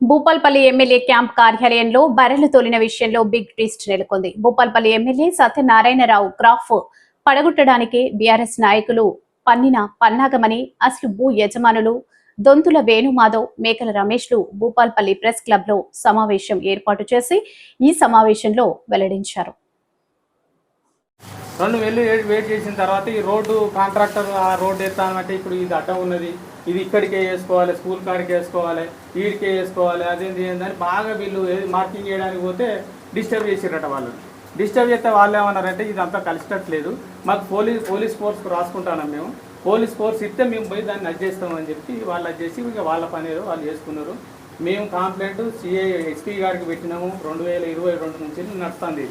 Bhupalpally MLA camp కార్యాలయంలో బర్రెలు తోలిన విషయంలో బిగ్ ట్విస్ట్ నెలకొంది. భూపాల్పల్లి ఎమ్మెల్యే సత్యనారాయణరావు క్రాఫ్ పడగొట్టడానికి బీఆర్ఎస్ నాయకులు పన్నిన పన్నాగమని అసలు భూ యజమానులు దొంతుల వేణుమాధవ్ మేకల రమేష్లు భూపాల్పల్లి ప్రెస్ క్లబ్లో సమావేశం ఏర్పాటు చేసి ఈ సమావేశంలో వెల్లడించారు. రెండు వేలు వెయిట్ చేసిన తర్వాత ఈ రోడ్డు కాంట్రాక్టర్ ఆ రోడ్డు ఎత్తానంటే ఇప్పుడు ఇది అడ్డం ఉన్నది. ఇది ఇక్కడికే వేసుకోవాలి స్కూల్ కాడికి వేసుకోవాలి వీడికే వేసుకోవాలి అదేంటి ఏందని బాగా వీళ్ళు మార్కింగ్ చేయడానికి పోతే డిస్టర్బ్ చేసిరట వాళ్ళు. డిస్టర్బ్ చేస్తే వాళ్ళు ఏమన్నారంటే ఇదంతా కలిసినట్లేదు. మాకు పోలీస్ పోలీస్ ఫోర్స్కి రాసుకుంటాను మేము. పోలీస్ ఫోర్స్ ఇస్తే మేము పోయి దాన్ని అడ్జేస్తామని చెప్పి వాళ్ళు అడ్జేసి ఇక వాళ్ళ పని వాళ్ళు చేసుకున్నారు. మేము కంప్లైంట్ సిఐ ఎస్పీ గారికి పెట్టినాము. రెండు వేల ఇరవై రెండు నుంచి నడుస్తుంది.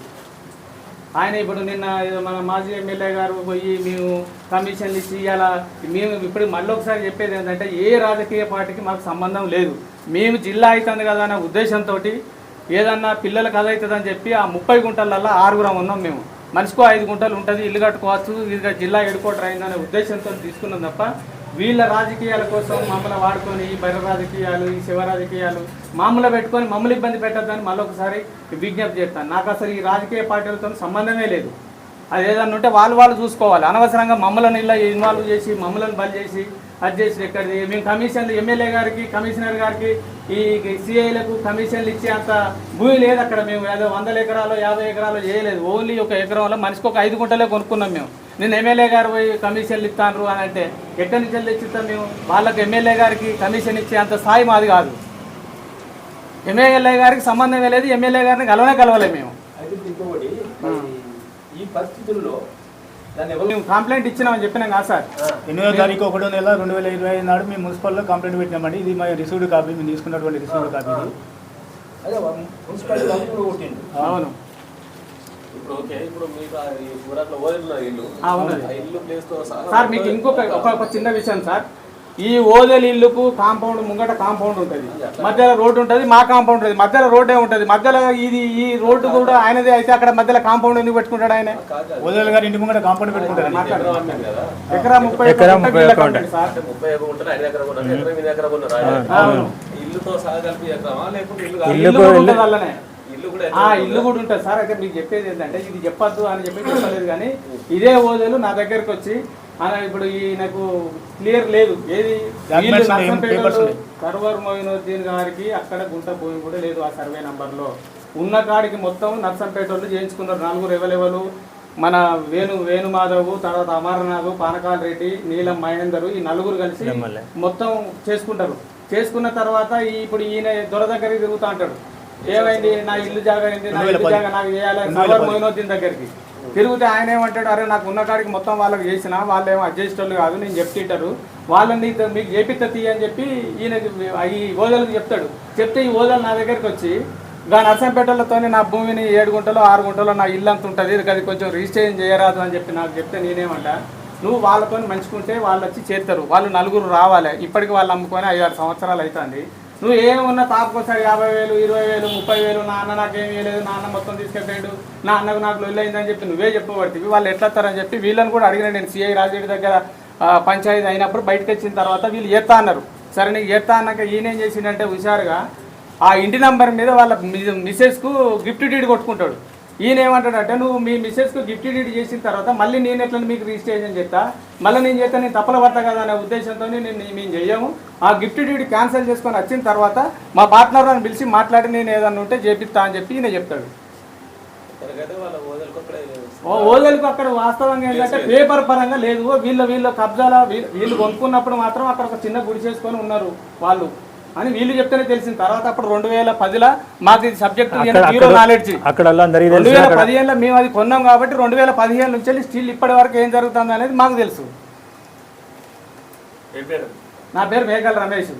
ఆయన ఇప్పుడు నిన్న మన మాజీ ఎమ్మెల్యే గారు పోయి మేము కమిషన్లు ఇచ్చి ఇలా మేము ఇప్పుడు మళ్ళీ ఒకసారి చెప్పేది ఏంటంటే ఏ రాజకీయ పార్టీకి మాకు సంబంధం లేదు. మేము జిల్లా అవుతుంది కదా అనే ఉద్దేశంతో ఏదన్నా పిల్లలకు అదవుతుందని చెప్పి ఆ ముప్పై గుంటలల్లో ఆరుగురం ఉన్నాం మేము. మనిషికో ఐదు గుంటలు ఉంటుంది ఇల్లు కట్టుకోవచ్చు ఇది జిల్లా ఎడుకోవటం అయిందనే ఉద్దేశంతో తీసుకున్నాం తప్ప వీళ్ళ రాజకీయాల కోసం మమ్మల్ని వాడుకొని ఈ బయట రాజకీయాలు ఈ శివ రాజకీయాలు మామూలు పెట్టుకొని మమ్మల్ని ఇబ్బంది పెట్టద్దని మళ్ళొకసారి విజ్ఞప్తి చేస్తాను నాకు అసలు ఈ రాజకీయ పార్టీలతో సంబంధమే లేదు. అది ఏదన్నా ఉంటే వాళ్ళు వాళ్ళు చూసుకోవాలి. అనవసరంగా మమ్మల్ని ఇలా ఇన్వాల్వ్ చేసి మమ్మల్ని బలి చేసి అది చేసి ఎక్కడిది మేము కమిషన్లు ఎమ్మెల్యే గారికి కమిషనర్ గారికి ఈ సిఐలకు కమిషన్లు ఇచ్చే అంత భూమి లేదు అక్కడ మేము. ఏదో వందల ఎకరాలు యాభై ఎకరాలు చేయలేదు. ఓన్లీ ఒక ఎకరంలో మనిషికి ఒక ఐదు గుంటలే కొనుక్కున్నాం మేము. నేను ఎమ్మెల్యే గారు పోయి కమిషన్లు ఇస్తాను అని అంటే ఎక్కడి నుంచి వెళ్ళి తెచ్చిస్తాం మేము? వాళ్ళకి ఎమ్మెల్యే గారికి కమిషన్ ఇచ్చే అంత స్థాయి మాది కాదు. ఎమ్మెల్యే గారికి సంబంధమే లేదు ఎమ్మెల్యే గారిని కలవనే కలవలేము మేము. అయితే ఈ పరిస్థితుల్లో కంప్లైంట్ ఇచ్చినామని చెప్పినాం కాదు సార్. ఎనిమిదో తారీఖు ఒకటో నెల రెండు వేల ఇరవై ఐదు నాడు మేము మున్సిపల్లో కంప్లైంట్ పెట్టినామండి. ఇది మా రిసీవ్డ్ కాపీ మేము తీసుకున్నటువంటి రిసీవ్డ్ కాపీ అవును. సార్ మీకు ఇంకొక ఒక చిన్న విషయం సార్. ఈ ఓదెల ఇల్లుకు కాంపౌండ్ ముంగట కాంపౌండ్ ఉంటుంది. మధ్యలో రోడ్డు ఉంటుంది మా కాంపౌండ్ ఉంటుంది. మధ్యలో రోడ్డే ఉంటుంది. మధ్యలో ఇది ఈ రోడ్డు కూడా ఆయనదే అయితే అక్కడ మధ్యలో కాంపౌండ్ ఎందుకు పెట్టుకుంటాడు ఆయన? ఓదేల్ గారి ఇంటి ముంగట కాంపౌండ్ కదా. ఎకరా ముప్పై ఇల్లు కూడా ఉంటుంది. సార్ అయితే మీకు చెప్పేది ఏంటంటే ఇది చెప్పొద్దు అని చెప్పి చెప్పలేదు కానీ ఇదే ఓదెలు నా దగ్గరకు వచ్చి ఆయన ఇప్పుడు ఈ నాకు క్లియర్ లేదు. ఏది? సర్వర్ మొయినుద్దీన్ గారికి అక్కడ గుంట భూమి కూడా లేదు ఆ సర్వే నంబర్లో ఉన్న కాడికి మొత్తం నర్సంపేట వాళ్ళు చేయించుకున్నారు. నలుగురు ఎవరెవరు మన వేణు వేణుమాధవ్ తర్వాత అమరనాథ్ పానకాల్ రెడ్డి నీలం మహేందర్ ఈ నలుగురు కలిసి. మొత్తం చేసుకుంటారు. చేసుకున్న తర్వాత ఈ ఇప్పుడు ఈయన దొర దగ్గరికి తిరుగుతా అంటాడు. ఏమైంది? నా ఇల్లు జాగా నా ఇల్లు జాగా నాకు చేయాలి? సర్వర్ మొయినుద్దీన్ దగ్గరికి. తిరిగితే ఆయన ఏమంటాడు అరే నాకు ఉన్న కాడికి మొత్తం వాళ్ళకి చేసిన వాళ్ళు ఏమో అడ్జస్టర్లు కాదు నేను చెప్తుంటారు. వాళ్ళని మీకు చేపిస్తా తీయ అని చెప్పి ఈయన ఈ ఓదలకు చెప్తాడు. చెప్తే ఈ ఓదలు నా దగ్గరికి వచ్చి గా నర్సంపేటలతోనే నా భూమిని ఏడు గుంటలో ఆరు గుంటలో నా ఇల్లు అంత ఉంటుంది అది కొంచెం రిజిస్ట్రేషన్ చేయరాదు అని చెప్పి నాకు చెప్తే నేనేమంటా నువ్వు వాళ్ళతో మంచుకుంటే వాళ్ళు వచ్చి చేస్తారు వాళ్ళు నలుగురు రావాలి. ఇప్పటికి వాళ్ళు అమ్ముకొని ఐదారు సంవత్సరాలు అవుతుంది. నువ్వు ఏమున్నా తాపుకొస్తాడు యాభై వేలు ఇరవై వేలు ముప్పై వేలు నాన్న నాకేం వేయలేదు నాన్న మొత్తం తీసుకెళ్ళాడు నా అన్నకు నాకు లొల్లైందని చెప్పి నువ్వే చెప్పబడుతుంది. వాళ్ళు ఎట్లా వస్తారని చెప్పి వీళ్ళని కూడా అడిగిన నేను సిఐ రాజేడి దగ్గర పంచాయతీ అయినప్పుడు బయటకు వచ్చిన తర్వాత వీళ్ళు ఏత్తా అన్నారు. సరే నీకు ఏత్తా అన్నాక ఈయనేం చేసిండంటే హుషారుగా ఆ ఇంటి నంబర్ మీద వాళ్ళ మిసెస్కు గిఫ్ట్ డీడ్ కొట్టుకుంటాడు. ఈయన ఏమంటాడంటే నువ్వు మీ మిస్సెస్కు గిఫ్ట్ డీడ్ చేసిన తర్వాత మళ్ళీ నేను ఎట్లా మీకు రిజిస్ట్రేషన్ చేస్తా మళ్ళీ నేను చేస్తా నేను తప్పల పడతా కదా అనే ఉద్దేశంతో నేను మేము చెయ్యము ఆ గిఫ్ట్ డీడ్ క్యాన్సిల్ చేసుకొని వచ్చిన తర్వాత మా పార్ట్నర్ అని పిలిచి మాట్లాడి నేను ఏదన్నా ఉంటే చేపిస్తా అని చెప్పి ఈయన చెప్తాడు. ఓదలకు అక్కడే వాస్తవంగా ఏంటంటే పేపర్ పరంగా లేదు. వీళ్ళ వీళ్ళ కబ్జాల వీళ్ళు కొనుక్కున్నప్పుడు మాత్రం అక్కడ ఒక చిన్న గుడి చేసుకొని ఉన్నారు వాళ్ళు. అని వీళ్ళు చెప్తేనే తెలిసింది. తర్వాత అప్పుడు రెండు వేల పదిలో మాకు ఇది సబ్జెక్ట్ జీరో నాలెడ్జ్ అక్కడ రెండు వేల పదిహేనులో మేము అది కొన్నాం కాబట్టి రెండు వేల పదిహేను నుంచి స్టిల్ ఇప్పటి వరకు ఏం జరుగుతుంది అనేది మాకు తెలుసు. నా పేరు మేఘాల రమేష్.